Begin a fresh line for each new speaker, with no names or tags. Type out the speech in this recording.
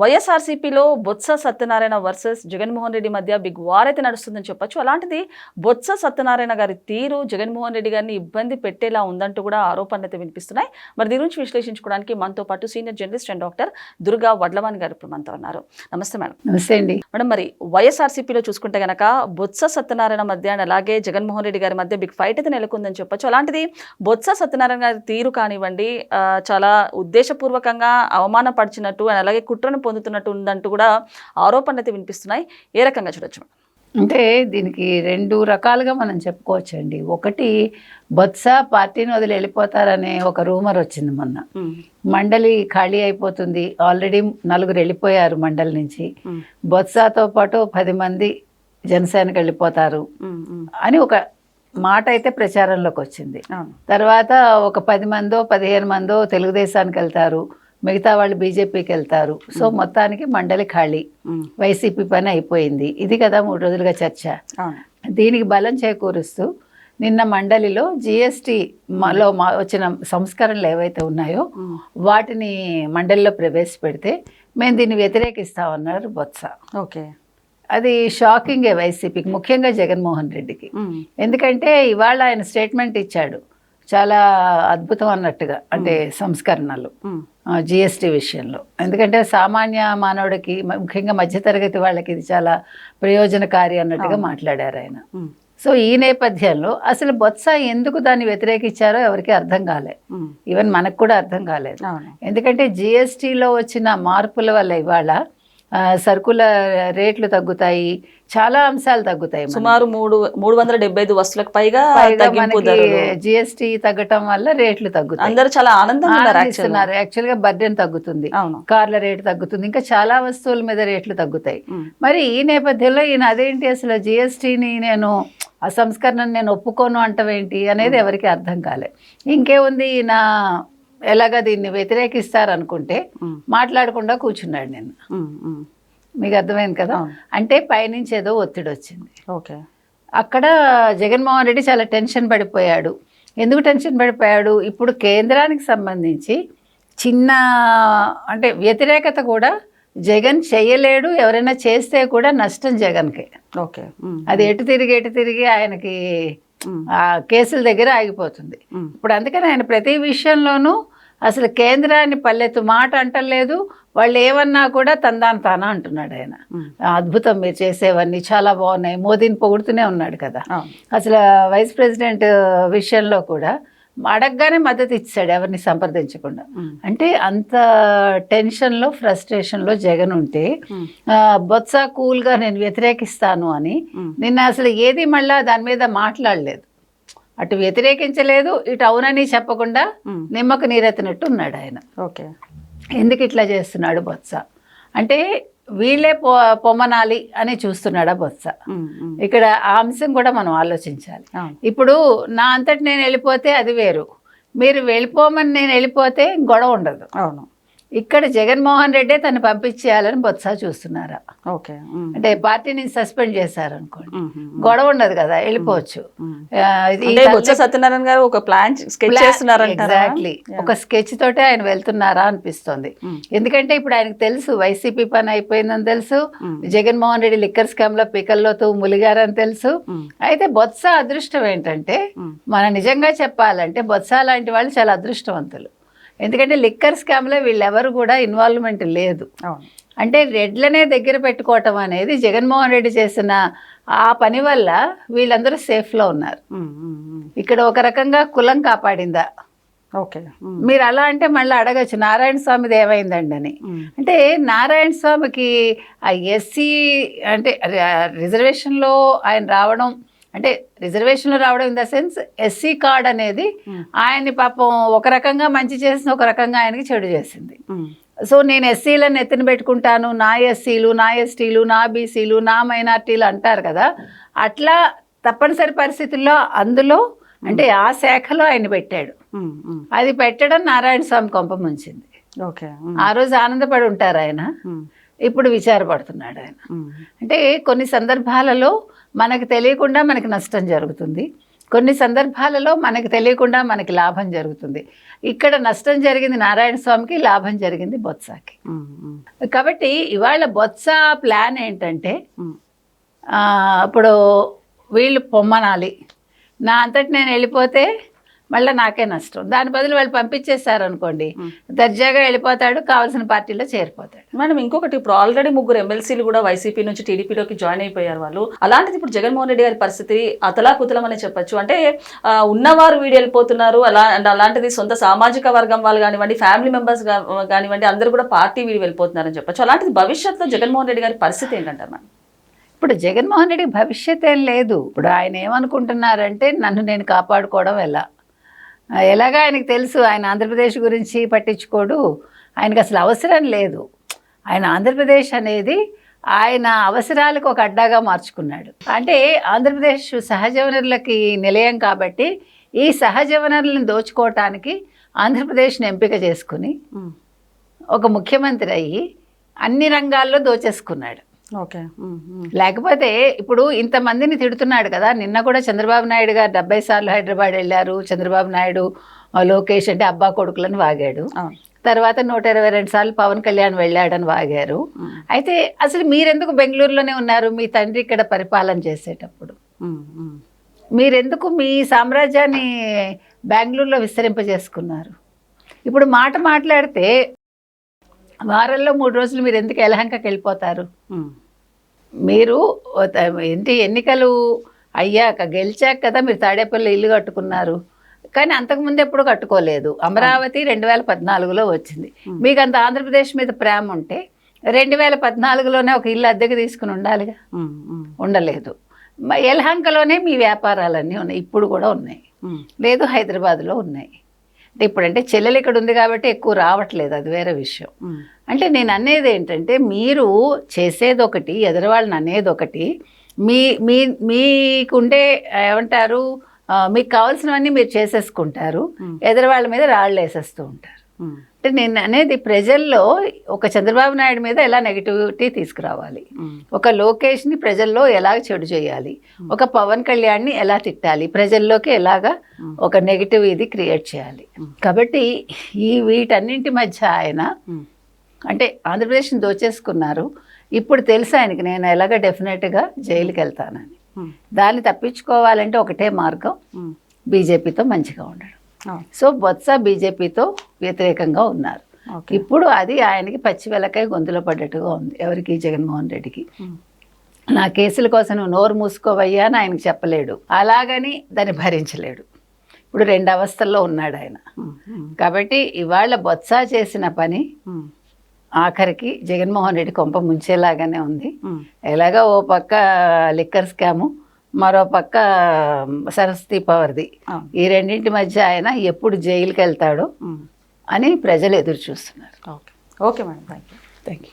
వైఎస్ఆర్సీపీలో బొత్స సత్యనారాయణ వర్సెస్ జగన్మోహన్ రెడ్డి మధ్య big war అయితే నడుస్తుందని చెప్పొచ్చు. అలాంటిది బొత్స సత్యనారాయణ గారి తీరు జగన్మోహన్ రెడ్డి గారిని ఇబ్బంది పెట్టేలా ఉందంటూ కూడా ఆరోపణలు అయితే వినిపిస్తున్నాయి. మరి దీని గురించి విశ్లేషించుకోవడానికి మనతో పాటు senior journalist and doctor Durga Vadlavani గారు ఇప్పుడు మనతో ఉన్నారు. నమస్తే మేడం.
నమస్తే అండి.
మేడం మరి వైఎస్ఆర్సీపీలో చూసుకుంటే గనక బొత్స సత్యనారాయణ మధ్య అలాగే జగన్మోహన్ రెడ్డి గారి మధ్య బిగ్ ఫైట్ అయితే నెలకొందని చెప్పొచ్చు. అలాంటిది బొత్స సత్యనారాయణ గారి తీరు కానివ్వండి చాలా ఉద్దేశపూర్వకంగా అవమానపరిచినట్టు అలాగే కుట్రను పొందుతున్నట్టు ఉందంటూ కూడా ఆరోపణలు అయితే వినిపిస్తున్నాయి. ఏ రకంగా చూడొచ్చు?
అంటే దీనికి రెండు రకాలుగా మనం చెప్పుకోవచ్చండి. ఒకటి బొత్స పార్టీని వదిలి వెళ్ళిపోతారనే ఒక రూమర్ వచ్చింది మొన్న. మండలి ఖాళీ అయిపోతుంది. ఆల్రెడీ నలుగురు వెళ్ళిపోయారు మండలి నుంచి. బొత్సతో పాటు పది మంది జనసేనకి వెళ్ళిపోతారు అని ఒక మాట అయితే ప్రచారంలోకి వచ్చింది. తర్వాత ఒక పది మందో పదిహేను మందో తెలుగుదేశానికి వెళ్తారు. మిగతా వాళ్ళు బీజేపీకి వెళ్తారు. సో మొత్తానికి మండలి ఖాళీ. వైసీపీ పని అయిపోయింది. ఇది కదా మూడు రోజులుగా చర్చ. దీనికి బలం చేకూరుస్తూ నిన్న మండలిలో జిఎస్టీ లో మా వచ్చిన సంస్కరణలు ఏవైతే ఉన్నాయో వాటిని మండలిలో ప్రవేశపెడితే మేము దీన్ని వ్యతిరేకిస్తామన్నారు బొత్స.
ఓకే.
అది షాకింగే వైసీపీకి ముఖ్యంగా జగన్మోహన్ రెడ్డికి. ఎందుకంటే ఇవాళ ఆయన స్టేట్మెంట్ ఇచ్చాడు. చాలా అద్భుతం అన్నట్టుగా అంటే సంస్కరణలు. జిఎస్టీ విషయంలో. ఎందుకంటే సామాన్య మానవుడికి ముఖ్యంగా మధ్యతరగతి వాళ్ళకి ఇది చాలా ప్రయోజనకారి అన్నట్టుగా మాట్లాడారు ఆయన. సో ఈ నేపథ్యంలో అసలు బొత్స ఎందుకు దాన్ని వ్యతిరేకించారో ఎవరికి అర్థం కాలే. ఈవెన్ మనకు కూడా అర్థం కాలేదు. ఎందుకంటే జిఎస్టీలో వచ్చిన మార్పుల వల్ల ఇవాళ సరుకుల రేట్లు తగ్గుతాయి చాలా అంశాలు తగ్గుతాయి.
సుమారు మూడు మూడు వందల డెబ్బై ఐదు వస్తువులకు పైగా
జిఎస్టీ తగ్గటం వల్ల రేట్లు తగ్గుతాయి.
అందరూ చాలా.
ఆనందిస్తున్నారు. యాక్చువల్గా బర్డెన్ తగ్గుతుంది. కార్ల రేటు తగ్గుతుంది. ఇంకా చాలా వస్తువుల మీద రేట్లు తగ్గుతాయి. మరి ఈ నేపథ్యంలో ఈయన అదేంటి అసలు జిఎస్టీని నేను ఆ సంస్కరణను నేను ఒప్పుకోను అంటవేంటి అనేది ఎవరికి అర్థం కాలే. ఇంకేముంది ఈయన ఎలాగ దీన్ని వ్యతిరేకిస్తారనుకుంటే మాట్లాడకుండా కూర్చున్నాడు నేను మీకు అర్థమైంది కదా. అంటే పైనుంచి ఏదో ఒత్తిడి వచ్చింది.
ఓకే.
అక్కడ జగన్మోహన్ రెడ్డి చాలా టెన్షన్ పడిపోయాడు. ఎందుకు టెన్షన్ పడిపోయాడు? ఇప్పుడు కేంద్రానికి సంబంధించి చిన్న అంటే వ్యతిరేకత కూడా జగన్ చేయలేడు ఎవరైనా చేస్తే కూడా నష్టం జగన్కి.
ఓకే.
అది ఎటు తిరిగి ఎటు తిరిగి ఆయనకి ఆ కేసుల దగ్గర ఆగిపోతుంది. ఇప్పుడు అందుకని ఆయన ప్రతి విషయంలోనూ అసలు కేంద్రాన్ని పల్లెత్తు మాట అంటలేదు. వాళ్ళు ఏమన్నా కూడా తందాను తానా అంటున్నాడు ఆయన. అద్భుతం మీరు చేసేవన్నీ చాలా బాగున్నాయి. మోదీని పొగుడుతూనే ఉన్నాడు కదా. అసలు వైస్ ప్రెసిడెంట్ విషయంలో కూడా అడగగానే మద్దతు ఇచ్చాడు ఎవరిని సంప్రదించకుండా. అంటే అంత టెన్షన్లో ఫ్రస్ట్రేషన్లో జగన్ ఉంటే బొత్స కూల్గా నేను వ్యతిరేకిస్తాను అని నిన్న అసలు ఏది మళ్ళా దాని మీద మాట్లాడలేదు. అటు వ్యతిరేకించలేదు ఇటు అవునని చెప్పకుండా నిమ్మకు నీరెత్తినట్టు ఉన్నాడు ఆయన.
ఓకే.
ఎందుకు ఇట్లా చేస్తున్నాడు బొత్స? అంటే వీళ్ళే పొ పొమ్మనాలి అని చూస్తున్నాడా బొత్స? ఇక్కడ ఆ అంశం కూడా మనం ఆలోచించాలి. ఇప్పుడు నా అంతటి నేను వెళ్ళిపోతే అది వేరు. మీరు వెళ్ళిపోమని నేను వెళ్ళిపోతే గొడవ ఉండదు.
అవును.
ఇక్కడ జగన్మోహన్ రెడ్డే తను పంపించేయాలని బొత్స చూస్తున్నారా.
ఓకే.
అంటే పార్టీని సస్పెండ్ చేశారనుకోండి.
ఉమ్, ఉమ్,
గొడవ ఉండదు కదా వెళ్ళిపోవచ్చు.
సత్యనారాయణ గారు ఒక ప్లాన్ స్కెచ్
ఎగ్జాక్ట్లీ. ఒక స్కెచ్ తోటే ఆయన వెళ్తున్నారా అనిపిస్తోంది. ఎందుకంటే ఇప్పుడు ఆయనకు తెలుసు వైసీపీ పని అయిపోయిందని తెలుసు జగన్మోహన్ రెడ్డి లిక్కర్ స్కామ్లో పికల్లోతూ ములిగారని తెలుసు. అయితే బొత్స అదృష్టం ఏంటంటే మన నిజంగా చెప్పాలంటే బొత్స లాంటి వాళ్ళు చాలా అదృష్టవంతులు. ఎందుకంటే లిక్కర్ స్కామ్లో వీళ్ళెవరు కూడా ఇన్వాల్వ్మెంట్ లేదు. అంటే రెడ్లనే దగ్గర పెట్టుకోవటం అనేది జగన్మోహన్ రెడ్డి చేసిన ఆ పని వల్ల వీళ్ళందరూ సేఫ్లో ఉన్నారు. ఇక్కడ ఒక రకంగా కులం కాపాడిందా?
ఓకే.
మీరు అలా అంటే మళ్ళీ అడగచ్చు నారాయణ స్వామిది ఏమైందండి అని. అంటే నారాయణ స్వామికి ఆ ఎస్సీ అంటే రిజర్వేషన్లో ఆయన రావడం అంటే రిజర్వేషన్లో రావడం in the sense SC card అనేది
ఉమ్,
ఆయన్ని పాపం ఒక రకంగా మంచి చేసిన ఒక రకంగా ఆయనకి చెడు చేసింది.
ఉమ్,
సో నేను ఎస్సీలను ఎత్తిన పెట్టుకుంటాను నా ఎస్సీలు నా ఎస్టీలు నా బీసీలు నా మైనార్టీలు అంటారు కదా. అట్లా తప్పనిసరి పరిస్థితుల్లో అందులో అంటే ఆ శాఖలో ఆయన పెట్టాడు. అది పెట్టడం నారాయణ స్వామి కొంప ముంచింది.
ఓకే
ఆ రోజు ఆనందపడి ఉంటారు ఆయన. ఇప్పుడు విచారపడుతున్నాడు ఆయన. అంటే కొన్ని సందర్భాలలో మనకు తెలియకుండా మనకి నష్టం జరుగుతుంది. కొన్ని సందర్భాలలో మనకి తెలియకుండా మనకి లాభం జరుగుతుంది. ఇక్కడ నష్టం జరిగింది నారాయణ స్వామికి లాభం జరిగింది బొత్సాకి. కాబట్టి ఇవాళ బొత్స ప్లాన్ ఏంటంటే ఇప్పుడు వీళ్ళు పొమ్మనాలి. నా అంతటి నేను వెళ్ళిపోతే మళ్ళీ నాకే నష్టం. దాని బదులు వాళ్ళు పంపించేస్తారు అనుకోండి దర్జాగా వెళ్ళిపోతాడు కావాల్సిన పార్టీలో చేరిపోతాడు.
మేడం ఇంకొకటి ఇప్పుడు ఆల్రెడీ ముగ్గురు ఎమ్మెల్సీలు కూడా వైసీపీ నుంచి టీడీపీలోకి జాయిన్ అయిపోయారు వాళ్ళు. అలాంటిది ఇప్పుడు జగన్మోహన్ రెడ్డి గారి పరిస్థితి అతలాకుతలం అనే చెప్పొచ్చు. అంటే ఉన్నవారు వీడి వెళ్ళిపోతున్నారు అలా అండ్ అలాంటిది సొంత సామాజిక వర్గం వాళ్ళు కానివ్వండి ఫ్యామిలీ మెంబర్స్ కానివ్వండి అందరూ కూడా పార్టీ వీడి వెళ్ళిపోతున్నారని చెప్పొచ్చు. అలాంటిది భవిష్యత్తులో జగన్మోహన్ రెడ్డి గారి పరిస్థితి ఏంటంటారు మేడం?
ఇప్పుడు జగన్మోహన్ రెడ్డికి భవిష్యత్ ఏం లేదు. ఇప్పుడు ఆయన ఏమనుకుంటున్నారంటే నన్ను నేను కాపాడుకోవడం ఎలా? ఎలాగా ఆయనకు తెలుసు ఆయన ఆంధ్రప్రదేశ్ గురించి పట్టించుకోడు. ఆయనకు అసలు అవసరం లేదు. ఆయన ఆంధ్రప్రదేశ్ అనేది ఆయన అవసరాలకు ఒక అడ్డాగా మార్చుకున్నాడు. అంటే ఆంధ్రప్రదేశ్ సహజ వనరులకి నిలయం కాబట్టి ఈ సహజ వనరులను దోచుకోవటానికి ఆంధ్రప్రదేశ్ని ఎంపిక చేసుకుని ఒక ముఖ్యమంత్రి అయ్యి అన్ని రంగాల్లో దోచేసుకున్నాడు.
ఓకే.
లేకపోతే ఇప్పుడు ఇంతమందిని తిడుతున్నాడు కదా నిన్న కూడా చంద్రబాబు నాయుడు గారు డెబ్బై సార్లు హైదరాబాద్ వెళ్ళారు చంద్రబాబు నాయుడు లోకేష్ అంటే అబ్బా కొడుకులని వాగాడు. తర్వాత నూట ఇరవై రెండు సార్లు పవన్ కళ్యాణ్ వెళ్ళాడని వాగారు. అయితే అసలు మీరెందుకు బెంగళూరులోనే ఉన్నారు? మీ తండ్రి ఇక్కడ పరిపాలన చేసేటప్పుడు. మీరెందుకు మీ సామ్రాజ్యాన్ని బెంగళూరులో విస్తరింపజేసుకున్నారు? ఇప్పుడు మాట మాట్లాడితే వారంలో మూడు రోజులు మీరు ఎందుకు ఎలహంకకి వెళ్ళిపోతారు? మీరు ఏంటి ఎన్నికలు అయ్యాక గెలిచాక కదా మీరు తాడేపల్లి ఇల్లు కట్టుకున్నారు. కానీ అంతకుముందు ఎప్పుడు కట్టుకోలేదు. అమరావతి రెండు వేల పద్నాలుగులో వచ్చింది. మీకు అంత ఆంధ్రప్రదేశ్ మీద ప్రేమ ఉంటే రెండు వేల పద్నాలుగులోనే ఒక ఇల్లు అద్దెకి తీసుకుని ఉండాలిగా? ఉండలేదు. యలహంకలోనే మీ వ్యాపారాలన్నీ ఉన్నాయి. ఇప్పుడు కూడా ఉన్నాయి. లేదు హైదరాబాద్లో ఉన్నాయి. అంటే ఇప్పుడంటే చెల్లెలు ఇక్కడ ఉంది కాబట్టి ఎక్కువ రావట్లేదు అది వేరే విషయం. అంటే నేను అనేది ఏంటంటే మీరు చేసేది ఒకటి ఎదురువాళ్ళని అనేది ఒకటి మీ మీ మీకుండే ఏమంటారు మీకు కావాల్సినవన్నీ మీరు చేసేసుకుంటారు. ఎదురువాళ్ళ మీద రాళ్ళు వేసేస్తూ ఉంటారు. అంటే నేను అనేది ప్రజల్లో ఒక చంద్రబాబు నాయుడు మీద ఎలా నెగిటివిటీ తీసుకురావాలి?
ఉమ్,
ఒక లోకేష్ని ప్రజల్లో ఎలా చెడు చేయాలి? ఒక పవన్ కళ్యాణ్ని ఎలా తిట్టాలి? ప్రజల్లోకి ఎలాగా ఒక నెగిటివ్ ఇది క్రియేట్ చేయాలి? కాబట్టి ఈ వీటన్నింటి మధ్య ఆయన అంటే ఆంధ్రప్రదేశ్ని దోచేసుకున్నారు. ఇప్పుడు తెలుసు ఆయనకి నేను ఎలాగ డెఫినెట్గా జైలుకి వెళ్తానని. దాన్ని తప్పించుకోవాలంటే ఒకటే మార్గం బీజేపీతో మంచిగా ఉండడం. సో బొత్స బీజేపీతో వ్యతిరేకంగా ఉన్నారు. ఇప్పుడు అది ఆయనకి పచ్చి వెలకాయ గొంతులో పడ్డట్టుగా ఉంది ఎవరికి? జగన్మోహన్ రెడ్డికి. నా కేసుల కోసం నువ్వు నోరు మూసుకోవయ్యా అని ఆయనకి చెప్పలేడు. అలాగని దాన్ని భరించలేడు. ఇప్పుడు రెండు అవస్థల్లో ఉన్నాడు ఆయన. కాబట్టి ఇవాళ బొత్స చేసిన పని ఆఖరికి జగన్మోహన్ రెడ్డి కొంప ముంచేలాగానే ఉంది. ఎలాగా ఓ పక్క లిక్కర్ స్కాము మరో పక్క సరస్వతి పవర్ది. ఈ రెండింటి మధ్య ఆయన ఎప్పుడు జైలుకి వెళ్తాడో అని ప్రజలు ఎదురు చూస్తున్నారు.
Okay. Okay madam. Thank you
thank you